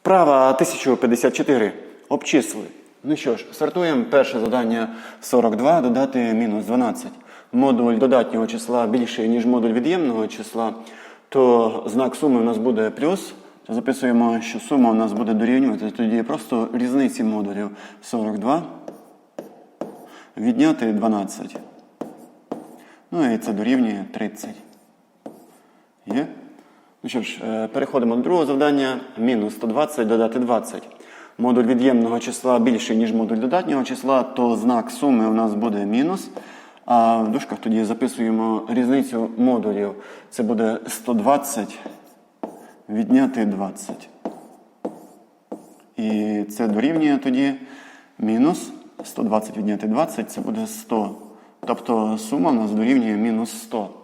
Вправа 1054. Обчисли. Ну що ж, стартуємо. Перше завдання 42, додати мінус 12. Модуль додатнього числа більший, ніж модуль від'ємного числа, то знак суми у нас буде плюс. Записуємо, що сума у нас буде дорівнювати тоді просто різниці модулів 42 відняти 12. Ну і це дорівнює 30. Є? Ну що ж, е, переходимо до другого завдання. Мінус 120 додати 20. Модуль від'ємного числа більший, ніж модуль додатнього числа, то знак суми у нас буде мінус. А в дужках тоді записуємо різницю модулів. Це буде 120 відняти 20. І це дорівнює тоді мінус 120 відняти 20, це буде 100. Тобто сума у нас дорівнює мінус 100.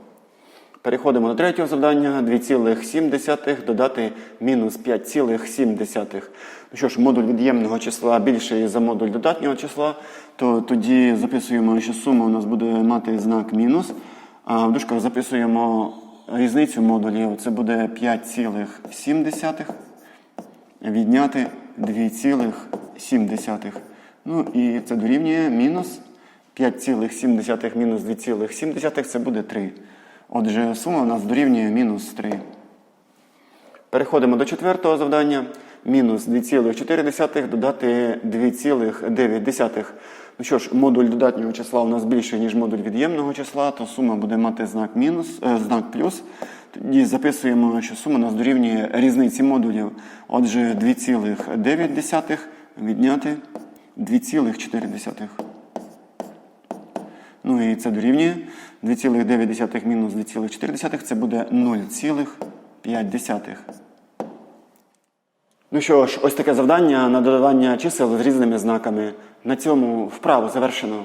Переходимо до третього завдання. 2,7 додати мінус 5,7. Ну що ж, модуль від'ємного числа більший за модуль додатнього числа, то тоді записуємо, що сума у нас буде мати знак мінус. А в дужках записуємо різницю модулів. Це буде 5,7 відняти 2,7. Ну і це дорівнює мінус 5,7 мінус 2,7 це буде 3. Отже, сума у нас дорівнює мінус 3. Переходимо до четвертого завдання. Мінус 2,4 додати 2,9. Ну що ж, модуль додатнього числа у нас більший, ніж модуль від'ємного числа, то сума буде мати знак мінус, е, знак плюс. Тоді записуємо, що сума у нас дорівнює різниці модулів. Отже, 2,9 відняти 2,4. Ну і це дорівнює 2,9 мінус 2,4 це буде 0,5. Ну що ж, ось таке завдання на додавання чисел з різними знаками. На цьому вправу завершено.